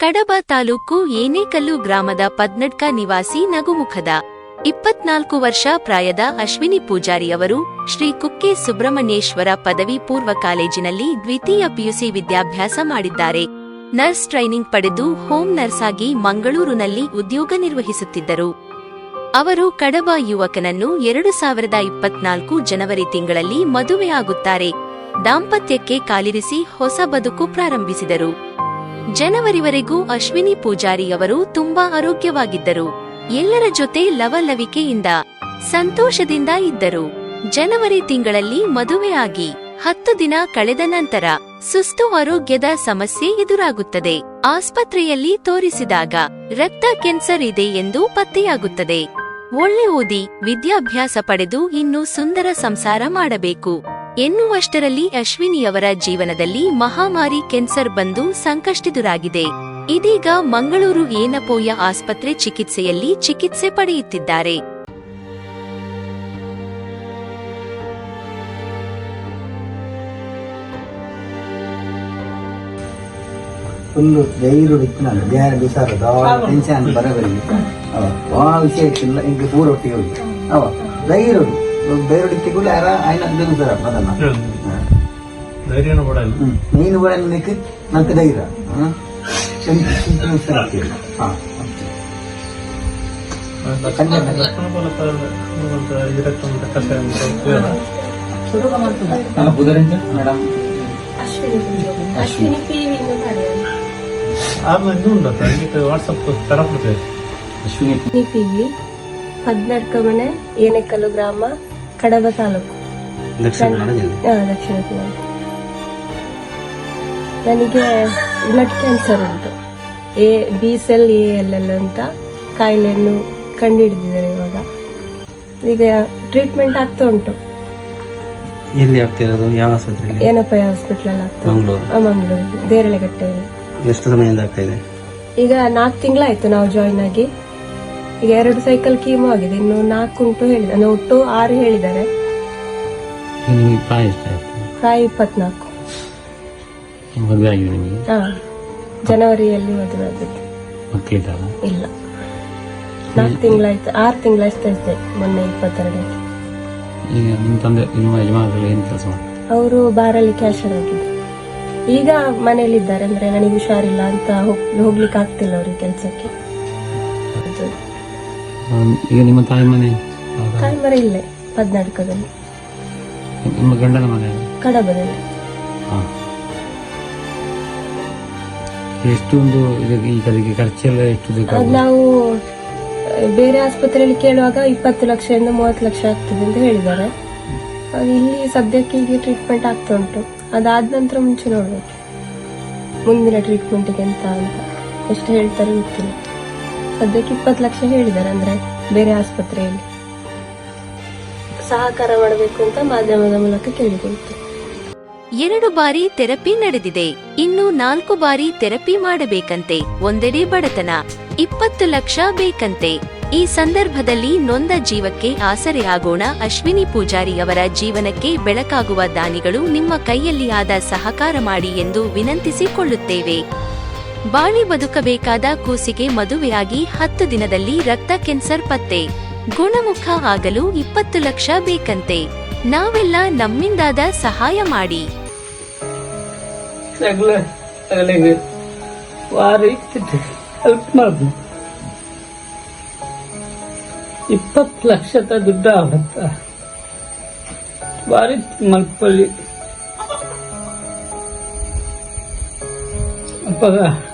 ಕಡಬ ತಾಲೂಕು ಏನೇಕಲ್ಲು ಗ್ರಾಮದ ಪದ್ನಡ್ಕ ನಿವಾಸಿ ನಗುಮುಖದ ಇಪ್ಪತ್ನಾಲ್ಕು ವರ್ಷ ಪ್ರಾಯದ ಅಶ್ವಿನಿ ಪೂಜಾರಿ ಅವರು ಶ್ರೀ ಕುಕ್ಕೆ ಸುಬ್ರಹ್ಮಣ್ಯೇಶ್ವರ ಪದವಿ ಪೂರ್ವ ಕಾಲೇಜಿನಲ್ಲಿ ದ್ವಿತೀಯ ಪಿಯುಸಿ ವಿದ್ಯಾಭ್ಯಾಸ ಮಾಡಿದ್ದಾರೆ. ನರ್ಸ್ ಟ್ರೈನಿಂಗ್ ಪಡೆದು ಹೋಮ್ ನರ್ಸ್ ಆಗಿ ಮಂಗಳೂರಿನಲ್ಲಿ ಉದ್ಯೋಗ ನಿರ್ವಹಿಸುತ್ತಿದ್ದರು. ಅವರು ಕಡಬ ಯುವಕನನ್ನು ಎರಡು ಸಾವಿರದ ಇಪ್ಪತ್ನಾಲ್ಕು ಜನವರಿ ತಿಂಗಳಲ್ಲಿ ಮದುವೆಯಾಗುತ್ತಾರೆ. ದಾಂಪತ್ಯಕ್ಕೆ ಕಾಲಿರಿಸಿ ಹೊಸ ಬದುಕು ಪ್ರಾರಂಭಿಸಿದರು. ಜನವರಿವರೆಗೂ ಅಶ್ವಿನಿ ಪೂಜಾರಿ ಅವರು ತುಂಬಾ ಆರೋಗ್ಯವಾಗಿದ್ದರು. ಎಲ್ಲರ ಜೊತೆ ಲವಲವಿಕೆಯಿಂದ ಸಂತೋಷದಿಂದ ಇದ್ದರು. ಜನವರಿ ತಿಂಗಳಲ್ಲಿ ಮದುವೆಯಾಗಿ ಹತ್ತು ದಿನ ಕಳೆದ ನಂತರ ಸುಸ್ತು ಆರೋಗ್ಯದ ಸಮಸ್ಯೆ ಎದುರಾಗುತ್ತದೆ. ಆಸ್ಪತ್ರೆಯಲ್ಲಿ ತೋರಿಸಿದಾಗ ರಕ್ತ ಕ್ಯಾನ್ಸರ್ ಇದೆ ಎಂದು ಪತ್ತೆಯಾಗುತ್ತದೆ. ಒಳ್ಳೆ ಓದಿ, ವಿದ್ಯಾಭ್ಯಾಸ ಪಡೆದು ಇನ್ನೂ ಸುಂದರ ಸಂಸಾರ ಮಾಡಬೇಕು. ಎನ್ನುವಷ್ಟರಲ್ಲಿ ಅಶ್ವಿನಿಯವರ ಜೀವನದಲ್ಲಿ ಮಹಾಮಾರಿ ಕ್ಯಾನ್ಸರ್ ಬಂದು ಸಂಕಷ್ಟಿದುರಾಗಿದೆ. ಇದೀಗ ಮಂಗಳೂರು ಏನಪೋಯ ಆಸ್ಪತ್ರೆ ಚಿಕಿತ್ಸೆಯಲ್ಲಿ ಚಿಕಿತ್ಸೆ ಪಡೆಯುತ್ತಿದ್ದಾರೆ. ಫುಲ್ಲು ಧೈರ್ಯ ಇತ್ತಿನಲ್ಲ ಬೇರೆ ಬಿಸಾರದು ಟೆನ್ಷನ್ ಬರಬರಿಗೆ ಅವ ಆ ವಿಷಯ ಇತ್ತಿಲ್ಲ ಹಿಂಗೆ ಊರೊಟ್ಟಿಗೆ ಹೋಗಿ. ಅವ ಧೈರ್ಯ ಬೇರೆ ಆಯ್ನ ಬಿಗುತ್ತಾರ ಅದನ್ನ? ಧೈರ್ಯನ ಕೊಡಲ್ಲ ಹ್ಮ್. ನೀನು ಅಶ್ವಿನಿ ಉಂಟು ಅದಕ್ಕೆ ವಾಟ್ಸಪ್ ತರಪಡ್ತೇವೆ ಅಶ್ವಿನಿ. ಪಿ ವಿ ಹದಿನಾಲ್ಕ ಮನೆ ಏನೆಕಲ್ಲು ಗ್ರಾಮ ಕಡಬ ತಾಲೂಕು. ದಕ್ಷಿಣ ಕನ್ನಡ ಜಿಲ್ಲೆ. ಹಾ, ದಕ್ಷಿಣ ಕನ್ನಡ. ನನಗೆ ಬ್ಲಡ್ ಕ್ಯಾನ್ಸರ್ ಉಂಟು. A B cell A L L ಅಂತ ಕಾಯಿಲೆಯನ್ನು ಕಂಡುಹಿಡಿದಿದ್ದಾರೆ ಇವಾಗ. ಈಗ ಟ್ರೀಟ್ಮೆಂಟ್ ಆಗ್ತಾ ಉಂಟು. ಎಲ್ಲಿ ಆಗ್ತಿರೋದು ಯಾವ ಆಸ್ಪತ್ರೆಯಲ್ಲಿ ಏನಪ್ಪ ಹಾಸ್ಪಿಟಲ್ ಆಗ್ತಾ ಉಂಟು? ಮಂಗಳೂರು. ಮಂಗಳೂರು ದೇರಳೆಗಟ್ಟೆಯಲ್ಲಿ ಎಷ್ಟು ಸಮಯದಿಂದ ಆಗ್ತಾ ಇದೆ? ಈಗ ನಾಲ್ಕು ತಿಂಗಳಾಯ್ತು ನಾವು ಜಾಯಿನ್ ಆಗಿ. ಈಗ ಎರಡು ಸೈಕಲ್ ಕೀಮೋ ಆಗಿದೆ. ಇನ್ನು ನಾಲ್ಕು ಉಂಟು ಹೇಳಿದ್ದಾರೆ ಅಂದ್ರೆ ಒಟ್ಟು ಆರು ಹೇಳಿದ್ದಾರೆ. ಪ್ರಾಯ ಇಪ್ಪತ್ನಾಲ್ಕು. ಮದುವೆ ಆಗಿದೆ ನಿಮಗೆ? ಹಾ ಜನವರಿಯಲ್ಲಿ ಮದುವೆ ಮಕ್ಕಳಿದ್ದಾರ? ಇಲ್ಲ. ನಾಲ್ಕು ತಿಂಗಳಾಯ್ತು ಆರು ತಿಂಗಳಷ್ಟೈತೆ ಮೊನ್ನೆ ಇಪ್ಪತ್ತೆರಡಕ್ಕೆ. ಈಗ ನಿಮ್ಮ ತಂದೆ ನಿಮ್ಮ ಏನು ಕೆಲಸ ಮಾಡ್ತಾರೆ? ಅವರು ಬಾರಲ್ಲಿ ಕ್ಯಾನ್ಸರ್ ಆಗಿದ್ದು ಈಗ ಮನೆಯಲ್ಲಿದ್ದಾರೆ. ಅಂದ್ರೆ ನನಗೆ ಹುಷಾರಿಲ್ಲ ಅಂತ ಹೋಗ್- ಹೋಗ್ಲಿಕ್ಕೆ ಆಗ್ತಿಲ್ಲ ಅವ್ರಿಗೆ ಕೆಲಸಕ್ಕೆ. ಈಗ ನಿಮ್ಮ ತಾಯಿ ಮನೆ ತಾಯಿ ಮನೆ ಇಲ್ಲೇ ಪದ್ನಾಟಕದಲ್ಲಿ ನಿಮ್ಮ ಗಂಡನ ಮನೆ? ಕಡಬದಲ್ಲಿ. ಹಾ. ಎಷ್ಟೊಂದು ಇದಕ್ಕೆ ಖರ್ಚೆಲ್ಲ ಎಷ್ಟು ನಾವು ಬೇರೆ ಆಸ್ಪತ್ರೆಯಲ್ಲಿ ಕೇಳುವಾಗ ಇಪ್ಪತ್ತು ಲಕ್ಷದಿಂದ ಮೂವತ್ತು ಲಕ್ಷ ಆಗ್ತದೆ ಅಂತ ಹೇಳಿದ್ದಾರೆ. ಇಲ್ಲಿ ಸದ್ಯಕ್ಕೆ ಈಗ ಟ್ರೀಟ್ಮೆಂಟ್ ಆಗ್ತಾ ಉಂಟು. ಅದಾದ ನಂತರ ಮುಂಚೆ ನೋಡ್ಬೇಕು. ಮುಂದಿನ ಟ್ರೀಟ್ಮೆಂಟ್ಗೆ ಎಂತ ಅಂತ. ಎಷ್ಟು ಹೇಳ್ತಾರೆ ಗೊತ್ತಿಲ್ಲ. ಸದ್ಯಕ್ಕೆ ಇಪ್ಪತ್ತು ಲಕ್ಷ ಹೇಳಿದ್ದಾರೆ ಅಂದ್ರೆ ಬೇರೆ ಆಸ್ಪತ್ರೆಯಲ್ಲಿ. ಸಹಕಾರ ಮಾಡಬೇಕು ಅಂತ ಮಾಧ್ಯಮದ ಮೂಲಕ ಕೇಳಿಕೊಳ್ತೇನೆ ಎರಡು ಬಾರಿ ಥೆರಪಿ ನಡೆದಿದೆ. ಇನ್ನು ನಾಲ್ಕು ಬಾರಿ ಥೆರಪಿ ಮಾಡಬೇಕಂತೆ. ಒಂದೆಡೆ ಬಡತನ. ಇಪ್ಪತ್ತು ಲಕ್ಷ ಬೇಕಂತೆ. ಈ ಸಂದರ್ಭದಲ್ಲಿ ನೊಂದ ಜೀವಕ್ಕೆ ಆಸರೆಯಾಗೋಣ. ಅಶ್ವಿನಿ ಪೂಜಾರಿ ಅವರ ಜೀವನಕ್ಕೆ ಬೆಳಕಾಗುವ ದಾನಿಗಳು ನಿಮ್ಮ ಕೈಯಲ್ಲಿ ಆದ ಸಹಕಾರ ಮಾಡಿ ಎಂದು ವಿನಂತಿಸಿಕೊಳ್ಳುತ್ತೇವೆ. ಬಾಳಿ ಬದುಕಬೇಕಾದ ಕೂಸಿಗೆ ಮದುವೆಯಾಗಿ ಹತ್ತು ದಿನದಲ್ಲಿ ರಕ್ತ ಕ್ಯಾನ್ಸರ್ ಪತ್ತೆ. ಗುಣಮುಖ ಆಗಲು ಇಪ್ಪತ್ತು ಲಕ್ಷ ಬೇಕಂತೆ. ನಾವೆಲ್ಲ ನಮ್ಮಿಂದಾದ ಸಹಾಯ ಮಾಡಿ. ಇಪ್ಪತ್ತು ಲಕ್ಷದ ದುಡ್ಡು ಆಗುತ್ತ? ಬಾರಿ ಮಲ್ಪಲ್ಲಿ ಅಪ್ಪಗ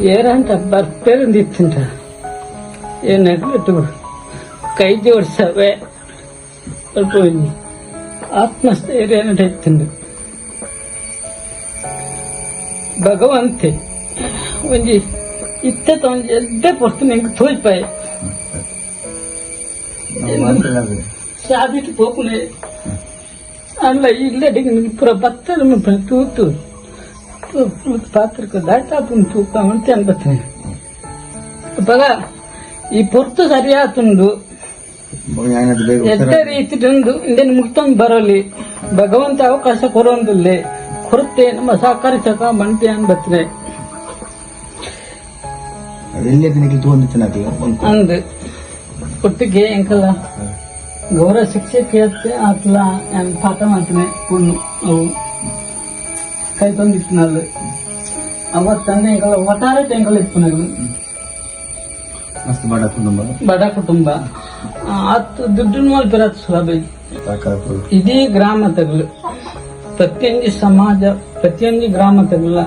ಏರಂತ ಬರ್ಪೇರಂದಿತ್ತಂಟ ಏನಾಗ್ಬಿಟ್ಟು ಕೈ ಜೋಡಿಸವೆ. ಸ್ವಲ್ಪ ಆತ್ಮಸ್ಥೈರ್ಯ ನಡೆಯುತ್ತಂಡು ಭಗವಂತೆ ಒಂಜಿ ಇತ್ತ ಒಂಜಿ ಎದ್ದೆ ಪೊರ್ತು ನಿಂಗೆ ತೋಯ್ಪಾಯ. ಶಾದಿಟ್ಟು ಪೋಪುನೆ ಅಲ್ಲ ಇಲ್ಲೇ ನಿಂಗೆ ಪುರ ಬತ್ತದ ತೂತು. ಪಾತ್ರಕ್ಕೆ ದಾಟಾತುನ್ ತೂಕ ಅಂತ ಅನ್ಬತ್ತೇನೆ ಪದ ಈ ಪೊರ್ತು ಸರಿಯಾತುಂಡು. ಎದ್ದ ರೀತಿ ಇದೇನು ಮುಗ್ತಂದು ಬರಲಿ. ಭಗವಂತ ಅವಕಾಶ ಕೊರೋಂದಿಲ್ಲ ಕೊರತೆ ನಮ್ಮ ಸಹಕರಿಸಕ ಮಂತೆ ಅನ್ಬತ್ತೆ ಅಂದ್ ಒಟ್ಟಿಗೆ ಎಂಕಲ್ಲ ಗೌರವ ಶಿಕ್ಷೆ ಕೇಳ್ತೆ ಆತ್ಲ ಪಾಠ ಮಾಡ್ತೇನೆ ಅವು. ಕೈ ತಂದಿತ್ತು ನಲ್ಲಿ ಅವತ್ತಂದ್ರೆ ಎಂಕಲ್ಲ ಒಟ್ಟಾರೆ ಎಂಕಲ್ಲ ಇತ್ತು ನಾವು ಮಸ್ತ್ ಬಡ ಕುಟುಂಬ. ಬಡ ಕುಟುಂಬ. ಆ, ಹತ್ತು ದುಡ್ಡು ಮಲ್ಪಿರ ಸುಲಭ ಇಡೀ ಗ್ರಾಮ ತಗಲು. ಪ್ರತಿಯೊಂದು ಸಮಾಜ ಪ್ರತಿಯೊಂದು ಗ್ರಾಮ ತಗಲ.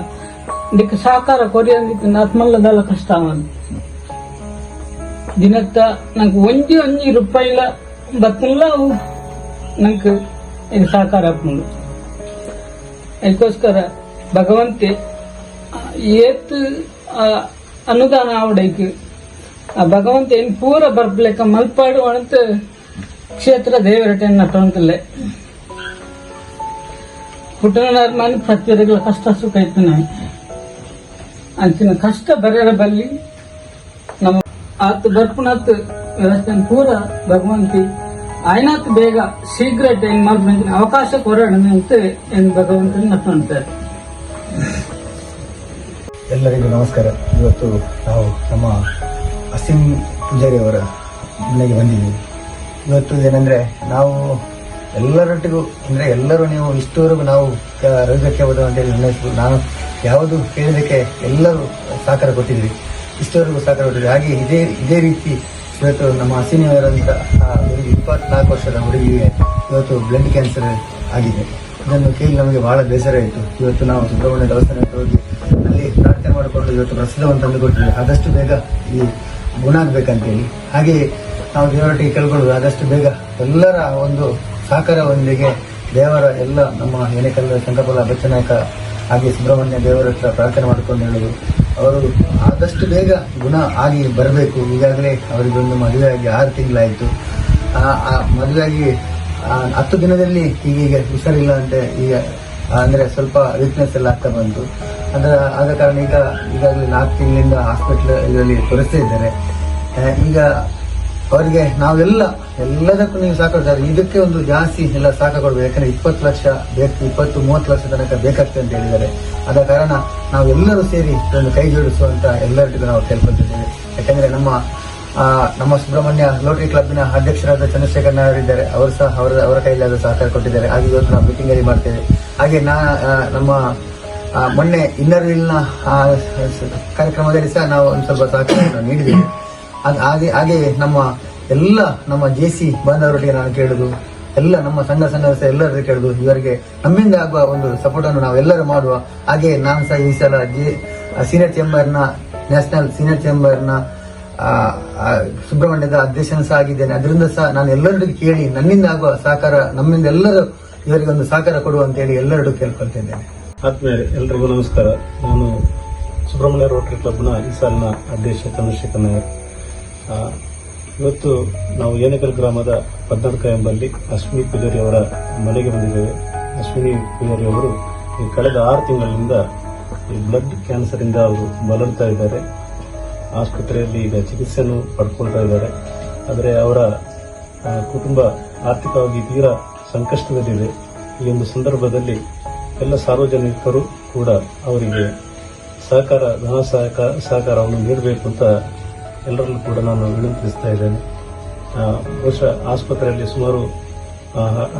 ಇದಕ್ಕೆ ಸಹಕಾರ ಕೊರಿಯಂದಿಕ್ಕೆ ಆತ್ಮಲ್ಲದಲ್ಲ ಕಷ್ಟ ಅವನು ದಿನಕ್ಕ ನಂಗೆ ಒಂಜಿ ಒಂಜಿ ರೂಪಾಯಿಲ ಬತ್ತಲ್ಲ ಅವು. ನಂಗೆ ಇದು ಸಹಕಾರ ಹಾಕೊಂಡು ಅದಕ್ಕೋಸ್ಕರ ಭಗವಂತೆ ಏತ್ ಅನುದಾನ ಆವಡೈಕ್ ಆ, ಭಗವಂತ ಏನ್ ಪೂರ ಬರ್ಪಲೆಕ್ಕ ಮಲ್ಪಾಡು ಅಂತ ಕ್ಷೇತ್ರ ದೇವರಟೆಯನ್ನು ನಟ್ಟುವಂತಲ್ಲೇ ಕುಟುಂಬ ಪ್ರತಿಯೊಬ್ಬರ ಕಷ್ಟ ಸುಖ ಇತ್ತು ನಾನು ಅಂಚಿನ ಕಷ್ಟ ಬರೆಯರ ಬಲ್ಲಿ ನಮ್ಮ ಆತ ಬರ್ಪುನತ್ ವ್ಯವಸ್ಥೆ ಪೂರ ಭಗವಂತಿ ಆಯ್ನಾತ್ ಬೇಗ ಶೀಘ್ರ ಏನ್ ಮಾಡ್ಬೇಕು ಅವಕಾಶ ಕೊರಡಣ ಅಂತ ಏನ್ ಭಗವಂತನ ಕಾಣ್ತಾರೆ ಎಲ್ಲರಿಗೂ ನಮಸ್ಕಾರ. ಇವತ್ತು ನಾವು ನಮ್ಮ ಅಸೀಂ ಪೂಜಾರಿ ಅವರ ಮನೆಗೆ ಬಂದಿದ್ದೀವಿ ಇವತ್ತು ಏನಂದ್ರೆ ನಾವು ಎಲ್ಲರೊಟ್ಟಿಗೂ, ಅಂದ್ರೆ ಎಲ್ಲರೂ ನೀವು ಇಷ್ಟವರೆಗೂ ನಾವು ರೋಗಕ್ಕೆ ಹೋದ ಅಂತೇಳಿ ನಾನು ಯಾವುದು ಕೇಳಿದಕ್ಕೆ ಎಲ್ಲರೂ ಸಹಕಾರ ಕೊಟ್ಟಿದ್ವಿ. ಇಷ್ಟವರೆಗೂ ಸಹಕಾರ ಕೊಟ್ಟಿದ್ವಿ. ಹಾಗೆ ಇದೇ ಇದೇ ರೀತಿ ಇವತ್ತು ನಮ್ಮ ಅಸೀನಿಯವರಂತ ಹುಡುಗಿ ಇಪ್ಪತ್ನಾಲ್ಕು ವರ್ಷದ ಹುಡುಗಿಗೆ ಇವತ್ತು ಬ್ಲಡ್ ಕ್ಯಾನ್ಸರ್ ಆಗಿದೆ. ಇದನ್ನು ಕೇಳಿ ನಮಗೆ ಬಹಳ ಬೇಸರ ಆಯಿತು. ಇವತ್ತು ನಾವು ಸುಬ್ರಹ್ಮಣ್ಯ ದೇವಸ್ಥಾನಕ್ಕೆ ಹೋಗಿ ಅಲ್ಲಿ ಪ್ರಾರ್ಥನೆ ಮಾಡಿಕೊಂಡು ಇವತ್ತು ಪ್ರಸಾದವನ್ನು ತಂದು ಕೊಟ್ಟಿದ್ದೇವೆ ಆದಷ್ಟು ಬೇಗ ಈ ಗುಣ ಆಗಬೇಕಂತೇಳಿ. ಹಾಗೆ ನಾವು ದೇವರೊಟ್ಟಿಗೆ ಕೇಳ್ಕೊಳ್ಳೋದು ಆದಷ್ಟು ಬೇಗ ಎಲ್ಲರ ಒಂದು ಸಹಕಾರವೊಂದಿಗೆ ದೇವರ ಎಲ್ಲ ನಮ್ಮ ಏನೇಕಲ್ಲ ಶಂಕರಪಲ್ಲ ಬಚ್ಚನಾಯಕ ಹಾಗೆ ಸುಬ್ರಹ್ಮಣ್ಯ ದೇವರ ಹತ್ರ ಪ್ರಾರ್ಥನೆ ಮಾಡಿಕೊಂಡು ಹೇಳೋದು ಅವರು ಆದಷ್ಟು ಬೇಗ ಗುಣ ಆಗಿ ಬರಬೇಕು. ಈಗಾಗಲೇ ಅವರಿಗೊಂದು ಮದುವೆ ಆಗಿ ಆರು ತಿಂಗಳಾಯಿತು. ಮದುವೆಯಾಗಿ ಹತ್ತು ದಿನದಲ್ಲಿ ಈಗ ಈಗ ಹುಷಾರಿಲ್ಲ ಅಂತ ಈಗ ಅಂದ್ರೆ ಸ್ವಲ್ಪ ವೀಕ್ನೆಸ್ ಎಲ್ಲ ಆಗ್ತಾ ಬಂತು. ಅಂದ್ರೆ ಆದ ಕಾರಣ ಈಗ, ಈಗಾಗಲೇ ನಾಲ್ಕು ತಿಂಗಳಿಂದ ಹಾಸ್ಪಿಟಲ್ ಇದರಲ್ಲಿ ತೋರಿಸ್ತಾ ಇದ್ದಾರೆ. ಈಗ ಅವರಿಗೆ ನಾವೆಲ್ಲ, ಎಲ್ಲದಕ್ಕೂ ನೀವು ಸಾಕಾಗ್ತಾರೆ ಇದಕ್ಕೆ ಒಂದು ಜಾಸ್ತಿ ಎಲ್ಲ ಸಾಕ ಕೊಡ್ಬೇಕು ಯಾಕಂದ್ರೆ ಇಪ್ಪತ್ತು ಲಕ್ಷ ಬೇಕು, ಇಪ್ಪತ್ತು, ಮೂವತ್ತು ಲಕ್ಷ ತನಕ ಬೇಕಾಗ್ತದೆ ಅಂತ ಹೇಳಿದ್ದಾರೆ. ಆದ ಕಾರಣ ನಾವೆಲ್ಲರೂ ಸೇರಿ ಒಂದು ಕೈ ಜೋಡಿಸುವಂತ ಎಲ್ಲರಿಗೂ ನಾವು ಕೇಳ್ಕೊತಿದ್ದೇವೆ ಯಾಕಂದ್ರೆ ನಮ್ಮ ನಮ್ಮ ಸುಬ್ರಹ್ಮಣ್ಯ ರೋಟರಿ ಕ್ಲಬ್ನ ಅಧ್ಯಕ್ಷರಾದ ಚಂದ್ರಶೇಖರ್ ಇದ್ದಾರೆ. ಅವರು ಸಹ ಅವರ ಅವರ ಕೈಲಾದ ಸಹಕಾರ ಕೊಟ್ಟಿದ್ದಾರೆ. ಹಾಗೆ ಇವತ್ತು ನಾವು ಮೀಟಿಂಗ್ ಅಲ್ಲಿ ಮಾಡ್ತೇವೆ. ಹಾಗೆ ನಾ ನಮ್ಮ ಮೊನ್ನೆ ಇನ್ನರ್ ವೀಲ್ನ ಕಾರ್ಯಕ್ರಮದಲ್ಲಿ ಸಹ ನಾವು ಒಂದು ಸ್ವಲ್ಪ ಸಹಕಾರವನ್ನು ನೀಡಿದ್ದೇವೆ. ಹಾಗೆ ಹಾಗೆ ನಮ್ಮ ಎಲ್ಲ ನಮ್ಮ ಜೆ ಸಿ ಬಾಂಧವರೊಟ್ಟಿಗೆ ನಾನು ಕೇಳುದು, ಎಲ್ಲ ನಮ್ಮ ಸಂಘ ಸಂಘ ಎಲ್ಲರೂ ಕೇಳುದು, ಇವರಿಗೆ ನಮ್ಮಿಂದ ಆಗುವ ಒಂದು ಸಪೋರ್ಟ್ ಅನ್ನು ನಾವು ಎಲ್ಲರೂ ಮಾಡುವ. ಹಾಗೆ ನಾನು ಸಹ ಈ ಸಲ ಜೆ ಸೀನಿಯರ್ ಚೇಂಬರ್ನ ನ್ಯಾಷನಲ್ ಸೀನಿಯರ್ ಚೇಂಬರ್ನ ಸುಬ್ರಹ್ಮಣ್ಯದ ಅಧ್ಯಕ್ಷನ ಸಹ ಆಗಿದ್ದೇನೆ. ಅದರಿಂದ ಸಹ ನಾನು ಎಲ್ಲರಿಗೂ ಕೇಳಿ ನನ್ನಿಂದ ಆಗುವ ಸಹಕಾರ ನಮ್ಮಿಂದ ಎಲ್ಲರೂ ಇವರಿಗೆ ಒಂದು ಸಹಕಾರ ಕೊಡುವ ಅಂತ ಹೇಳಿ ಎಲ್ಲರಿಗೂ ಕೇಳ್ಕೊಳ್ತಿದ್ದೇನೆ. ಆತ್ಮೀಯ ಎಲ್ರಿಗೂ ನಮಸ್ಕಾರ. ನಾನು ಸುಬ್ರಹ್ಮಣ್ಯ ರೋಟರಿ ಕ್ಲಬ್ನ ಈ ಸಾಲಿನ ಅಧ್ಯಕ್ಷ ಚಂದ್ರಶೇಖರ್ ನಾಯರ್. ಆ, ಇವತ್ತು ನಾವು ಏನೇಕಲ್ ಗ್ರಾಮದ ಪದ್ನಾಲ್ಕ ಎಂಬಲ್ಲಿ ಅಶ್ವಿನಿ ಪೂಜಾರಿ ಅವರ ಮನೆಗೆ ಬಂದಿದ್ದೇವೆ. ಅಶ್ವಿನಿ ಪೂಜಾರಿ ಅವರು ಕಳೆದ ಆರು ತಿಂಗಳಿಂದ ಈ ಬ್ಲಡ್ ಕ್ಯಾನ್ಸರ್ ಇಂದ ಅವರು ಬಳಲ್ತಾ ಇದ್ದಾರೆ. ಆಸ್ಪತ್ರೆಯಲ್ಲಿ ಈಗ ಚಿಕಿತ್ಸೆಯನ್ನು ಪಡ್ಕೊಳ್ತಾ ಇದ್ದಾರೆ. ಆದರೆ ಅವರ ಕುಟುಂಬ ಆರ್ಥಿಕವಾಗಿ ತೀರಾ ಸಂಕಷ್ಟದಲ್ಲಿದೆ. ಈ ಒಂದು ಸಂದರ್ಭದಲ್ಲಿ ಎಲ್ಲ ಸಾರ್ವಜನಿಕರು ಕೂಡ ಅವರಿಗೆ ಸಹಕಾರ, ಧನ ಸಹಕಾರ ಸಹಕಾರವನ್ನು ನೀಡಬೇಕು ಅಂತ ಎಲ್ಲರಲ್ಲೂ ಕೂಡ ನಾನು ವಿನಂತಿಸ್ತಾ ಇದ್ದೇನೆ. ಬಹುಶಃ ಆಸ್ಪತ್ರೆಯಲ್ಲಿ ಸುಮಾರು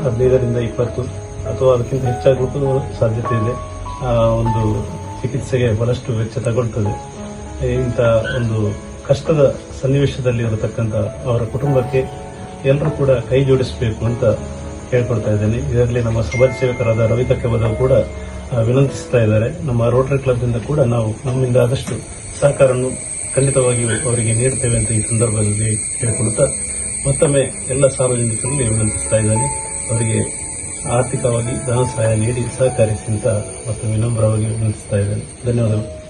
ಹದಿನೈದರಿಂದ ಇಪ್ಪತ್ತು ಅಥವಾ ಅದಕ್ಕಿಂತ ಹೆಚ್ಚಾಗಲಿಕ್ಕೂ ಸಾಧ್ಯತೆ ಇದೆ. ಒಂದು ಚಿಕಿತ್ಸೆಗೆ ಬಹಳಷ್ಟು ವೆಚ್ಚ ತಗೊಳ್ತದೆ. ಇಂಥ ಒಂದು ಕಷ್ಟದ ಸನ್ನಿವೇಶದಲ್ಲಿ ಇರತಕ್ಕಂಥ ಅವರ ಕುಟುಂಬಕ್ಕೆ ಎಲ್ಲರೂ ಕೂಡ ಕೈ ಜೋಡಿಸಬೇಕು ಅಂತ ಹೇಳ್ಕೊಳ್ತಾ ಇದ್ದೇನೆ. ಇದರಲ್ಲಿ ನಮ್ಮ ಸಮಾಜ ಸೇವಕರಾದ ರವಿ ಕಕ್ಕೆಬದವ್ ಕೂಡ ವಿನಂತಿಸ್ತಾ ಇದ್ದಾರೆ. ನಮ್ಮ ರೋಟರಿ ಕ್ಲಬ್ನಿಂದ ಕೂಡ ನಾವು ನಮ್ಮಿಂದ ಆದಷ್ಟು ಸಹಕಾರವನ್ನು ಖಂಡಿತವಾಗಿಯೂ ಅವರಿಗೆ ನೀಡ್ತೇವೆ ಅಂತ ಈ ಸಂದರ್ಭದಲ್ಲಿ ಹೇಳಿಕೊಡುತ್ತಾ, ಮತ್ತೊಮ್ಮೆ ಎಲ್ಲ ಸಾರ್ವಜನಿಕರಲ್ಲಿ ವಿನಂತಿಸ್ತಾ ಇದ್ದಾನೆ. ಅವರಿಗೆ ಆರ್ಥಿಕವಾಗಿ ಧನ ಸಹಾಯ ನೀಡಿ ಸಹಕರಿಸಿ ಅಂತ ಮತ್ತು ವಿನಮ್ರವಾಗಿ ವಿನಂತಿಸ್ತಾ ಇದ್ದೇನೆ. ಧನ್ಯವಾದಗಳು.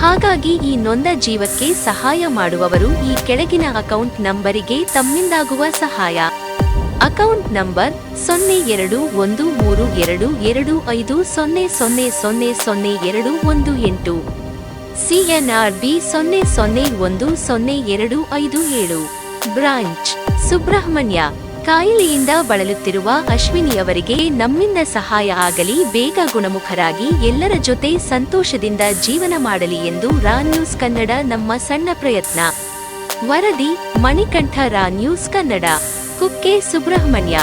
ಹಾಗಾಗಿ ಈ ನೊಂದ ಜೀವಕ್ಕೆ ಸಹಾಯ ಮಾಡುವವರು ಈ ಕೆಳಗಿನ ಅಕೌಂಟ್ ನಂಬರಿಗೆ ತಮ್ಮಿಂದಾಗುವ ಸಹಾಯ. ಅಕೌಂಟ್ ನಂಬರ್ ಸೊನ್ನೆ ಎರಡು ಒಂದು ಮೂರು ಎರಡು ಎರಡು ಐದು ಸೊನ್ನೆ ಸೊನ್ನೆ ಸೊನ್ನೆ ಸೊನ್ನೆ ಎರಡು ಒಂದು ಎಂಟು. ಸಿಎನ್ಆರ್ ಬಿ ಸೊನ್ನೆ ಸೊನ್ನೆ ಒಂದು ಸೊನ್ನೆ ಎರಡು ಐದು ಏಳು. ಬ್ರಾಂಚ್, ಸುಬ್ರಹ್ಮಣ್ಯ. ಕಾಯಿಲೆಯಿಂದ ಬಳಲುತ್ತಿರುವ ಅಶ್ವಿನಿಯವರಿಗೆ ನಮ್ಮಿಂದ ಸಹಾಯ ಆಗಲಿ, ಬೇಗ ಗುಣಮುಖರಾಗಿ ಎಲ್ಲರ ಜೊತೆ ಸಂತೋಷದಿಂದ ಜೀವನ ಮಾಡಲಿ ಎಂದು ರಾ ನ್ಯೂಸ್ ಕನ್ನಡ ನಮ್ಮ ಸಣ್ಣ ಪ್ರಯತ್ನ. ವರದಿ ಮಣಿಕಂಠ ರಾ ನ್ಯೂಸ್ ಕನ್ನಡ, ಕುಕ್ಕೆ ಸುಬ್ರಹ್ಮಣ್ಯ.